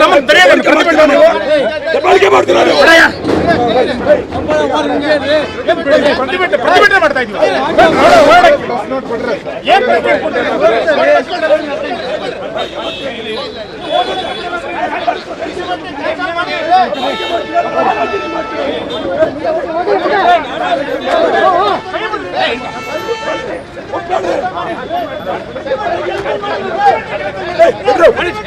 ನಮ್ಮ ತಡೆಯಬೇಕು ಕರ್ಕೊಂಡು ನಾವು ಬಳಕೆ ಮಾಡ್ತಿರೋದು ಪ್ರತಿಭಟನೆ ಮಾಡ್ತಾ ಇದ್ದೀವಿ ಏನ್ ಒಪ್ಪಿಕೊಂಡು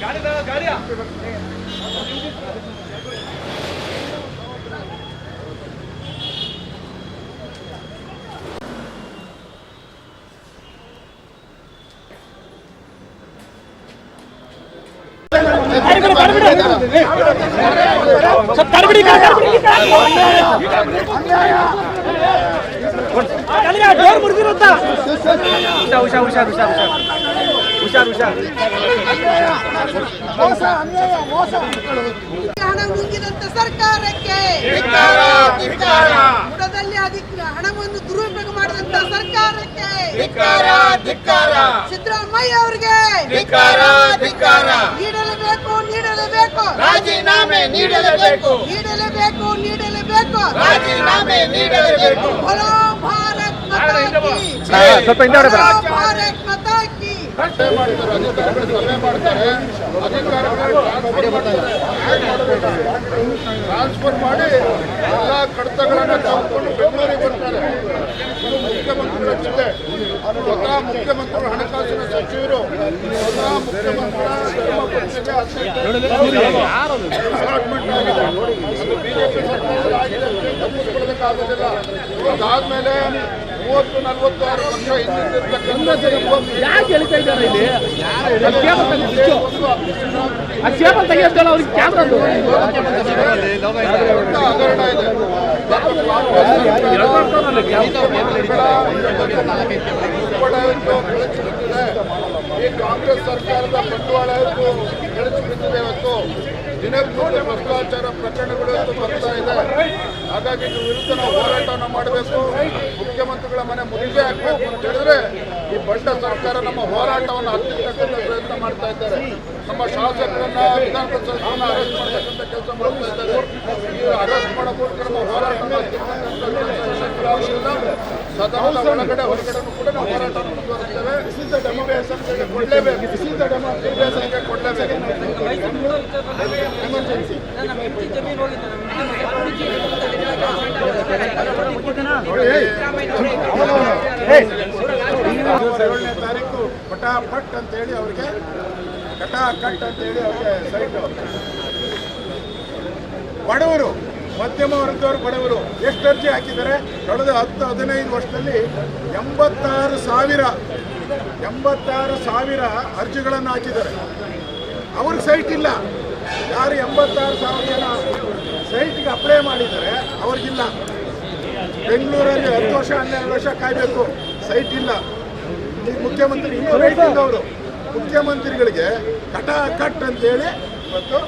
गाड़ी लगा गाड़िया सब तरबड़ी कर तरबड़ी कर अन्याय अन्याय ಹಣ ಸರ್ಕಾರಕ್ಕೆ ಬುಡದಲ್ಲಿ ಹಣವನ್ನು ದುರುಪಯೋಗ ಮಾಡಿದಂತ ಸರ್ಕಾರಕ್ಕೆ ಸಿದ್ದರಾಮಯ್ಯ ಅವರಿಗೆ ನೀಡಲೇಬೇಕು ನೀಡಲೇಬೇಕು. ರಾಜೀನಾಮೆ ನೀಡಲೇಬೇಕು. ನೀಡಲೇಬೇಕು ನೀಡಲೇಬೇಕು. ರಾಜೀನಾಮೆ ನೀಡಲೇಬೇಕು. ಬಲೋ ಭಾರತ್ ಸ್ವಲ್ಪ ಹಿಂದೆ ಭಾರತ್ ಮಾತಾ ಕಿ. ಮಾಡ್ತಾರೆ ಅಧಿಕಾರ ಮಾಡ್ತಾರೆ ಅಧಿಕಾರ ಮಾಡ್ತಾರೆ ಟ್ರಾನ್ಸ್ಫರ್ ಮಾಡಿ ಎಲ್ಲ ಕಡತಗಳನ್ನು ತಗೊಂಡು ಬೆಂಗಳೂರಿಗೆ ಮುಖ್ಯಮಂತ್ರಿಗಳು ಹಣಕಾಸಿನ ಸಚಿವರು ಸ್ವತಃ ಮುಖ್ಯಮಂತ್ರಿಗಳ ಡಿಪಾರ್ಟ್ಮೆಂಟ್ ಆಗಿದೆ. ಅದು ಬಿಜೆಪಿ ಸರ್ಕಾರದಲ್ಲಿ ಆಗಿದೆ ಅಂತ ತಪ್ಪಿಸ್ಕೊಳ್ಳೋದಕ್ಕಾಗೋದಿಲ್ಲ ಅದಾದ್ಮೇಲೆ ಮೂವತ್ತು ವರ್ಷ ಅವ್ರಿಗೆ ಕ್ಯಾಮ್ರಾದು ದೊಡ್ಡ ಹಗರಣ ಇದೆ. ಬಂಡವಾಳ ಇವತ್ತು ಕೆಳಚಿ ಈ ಕಾಂಗ್ರೆಸ್ ಸರ್ಕಾರದ ಬಂಡವಾಳ ಇವತ್ತು ಕೆಳಚಿ ಬಿದ್ದಿದೆ ಇವತ್ತು. ದಿನಕ್ಕೂ ಭ್ರಷ್ಟಾಚಾರ ಪ್ರಕರಣಗಳು ಇವತ್ತು ಬರ್ತಾ ಇದೆ. ಹಾಗಾಗಿ ಇದ್ರ ವಿರುದ್ಧ ನಾವು ಹೋರಾಟವನ್ನು ಮಾಡಬೇಕು. ಮುಖ್ಯಮಂತ್ರಿಗಳ ಮನೆ ಮುಗಿಗೆ ಹಾಕಬೇಕು ಅಂತ ಹೇಳಿದ್ರೆ ಈ ಬಂಡ ಸರ್ಕಾರ ನಮ್ಮ ಹೋರಾಟವನ್ನು ಹತ್ತಿರ್ತಕ್ಕಂಥ ಪ್ರಯತ್ನ ಮಾಡ್ತಾ ಇದ್ದಾರೆ. ನಮ್ಮ ಶಾಸಕರನ್ನ ವಿಧಾನ ಅರೆಸ್ಟ್ ಮಾಡತಕ್ಕಂಥ ಕೆಲಸ ಮಾಡ್ತಾ ಇದ್ದಾರೆ. ಈ ಅರೆಸ್ಟ್ ಮಾಡೋಕ್ಕೋಸ್ಕರ ನಮ್ಮ ಶಕ್ತಿಯಾಗುವುದಿಲ್ಲ. ಸದನದ ಒಳಗಡೆ ಹೊರಗಡೆ ಕೂಡ ನಾವು ಹೋರಾಟವನ್ನು ಮುಂದುವರಿಸ್ತೇವೆ. ಕೊಡಲೇಬೇಕು. ಕೊಡಲೇಬೇಕು ಏಳನೇ ತಾರೀಕು ಪಟಾಪಟ್ ಅಂತೇಳಿ ಅವ್ರಿಗೆ ಕಟಾಕಟ್ ಅಂತೇಳಿ ಅವ್ರಿಗೆ ಸೈಟ್ ಬಡವರು ಮಧ್ಯಮ ವರ್ಗದವರು ಬಡವರು ಎಷ್ಟು ಅರ್ಜಿ ಹಾಕಿದ್ದಾರೆ? ಕಳೆದ ಹತ್ತು ಹದಿನೈದು ವರ್ಷದಲ್ಲಿ ಎಂಬತ್ತಾರು ಸಾವಿರ ಎಂಬತ್ತಾರು ಸಾವಿರ ಅರ್ಜಿಗಳನ್ನು ಹಾಕಿದ್ದಾರೆ. ಅವ್ರಿಗೆ ಸೈಟ್ ಇಲ್ಲ. ಯಾರು ಎಂಬತ್ತಾರು ಸಾವಿರ ಜನ ಸೈಟ್ಗೆ ಅಪ್ಲೈ ಮಾಡಿದ್ದಾರೆ ಅವ್ರಿಗಿಲ್ಲ. ಬೆಂಗಳೂರಲ್ಲಿ ಹತ್ತು ವರ್ಷ ಹನ್ನೆರಡು ವರ್ಷ ಕಾಯಬೇಕು. ಸೈಟ್ ಇಲ್ಲ. ಈ ಮುಖ್ಯಮಂತ್ರಿ ಇನ್ನೂ ಅವರು ಮುಖ್ಯಮಂತ್ರಿಗಳಿಗೆ ಕಟ ಕಟ್ ಅಂತೇಳಿ ಇವತ್ತು